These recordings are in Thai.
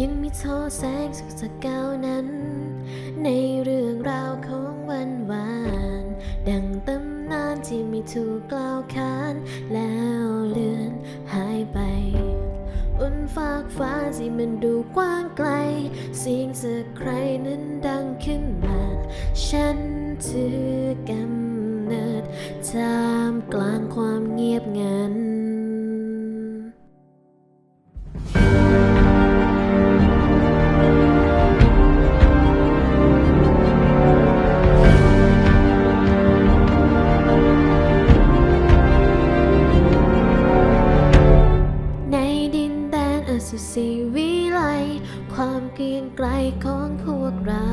ยังมีทอแสงสุขสกาวนั้น ในเรื่องราวของวันวาน ดังตำนานที่ไม่ถูกกล่าวขานแล้วเลือนหายไปบนฟากฟ้าที่มันดูกว้างไกล เสียงจากใครนั้นดังขึ้นมา ฉันถือกำเนิดท่ามกลางความเงียบงัน ของพวกเรา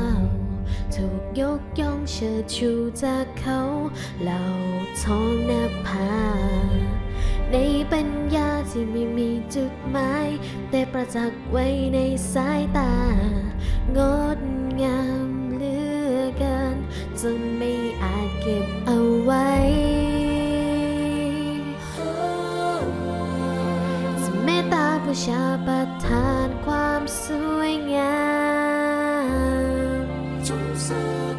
ถูกยกย่องเชิดชูจากเขาเหล่าท้องนภาในปัญญาที่ไม่มีจุดหมาย แต่ประจักษ์ไว้ในสายตา งดงามเหลือเกินจนไม่อาจเก็บเอาไว้จะเมตตาผู้ชาประทานความสวยงาม จงส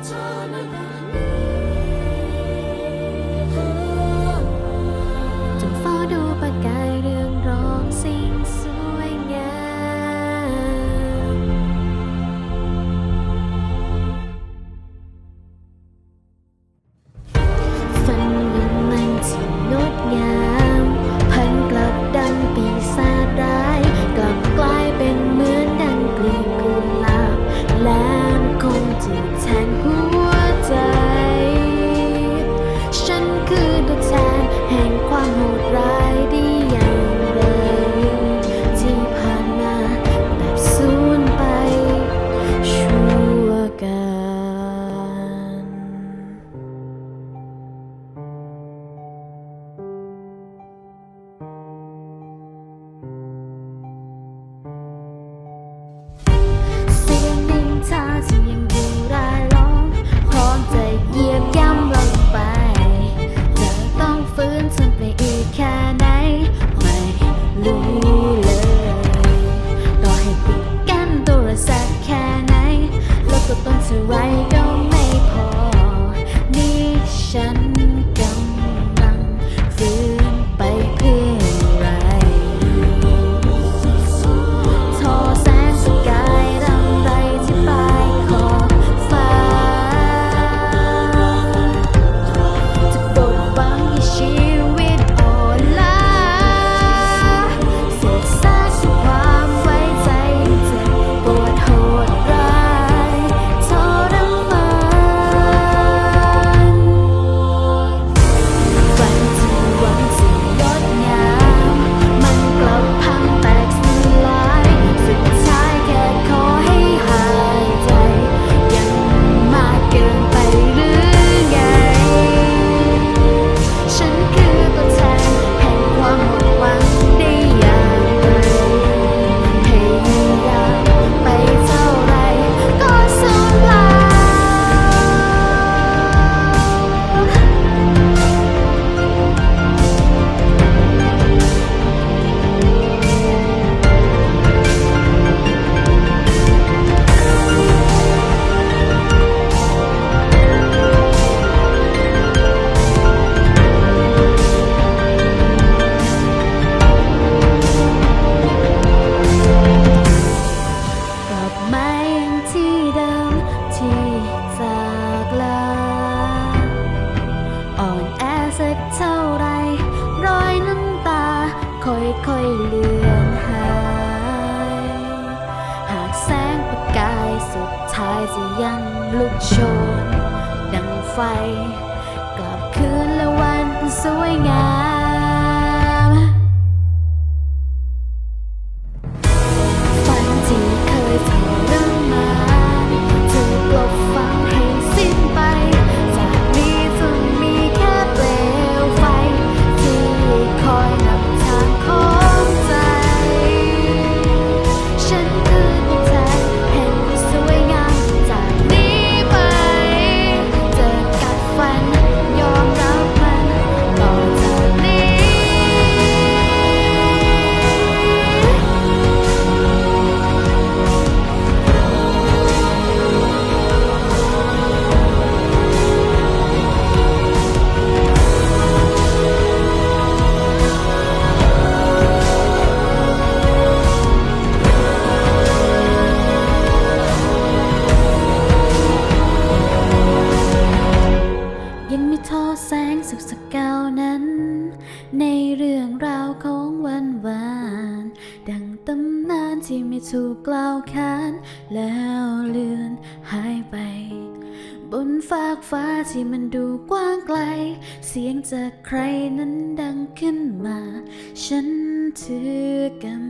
ถ งหัวใจ ฉันคือดวงใจ กายสุดท้ายจะยังลุกโชน ดังไฟ กลับคืนและวันสวยงาม ที่ไม่ถูกกล่าวขานแล้วเลือนหายไป บนฟากฟ้าที่มันดูกว้างไกล เสียงจากใครนั้นดังขึ้นมา ฉันถือกำ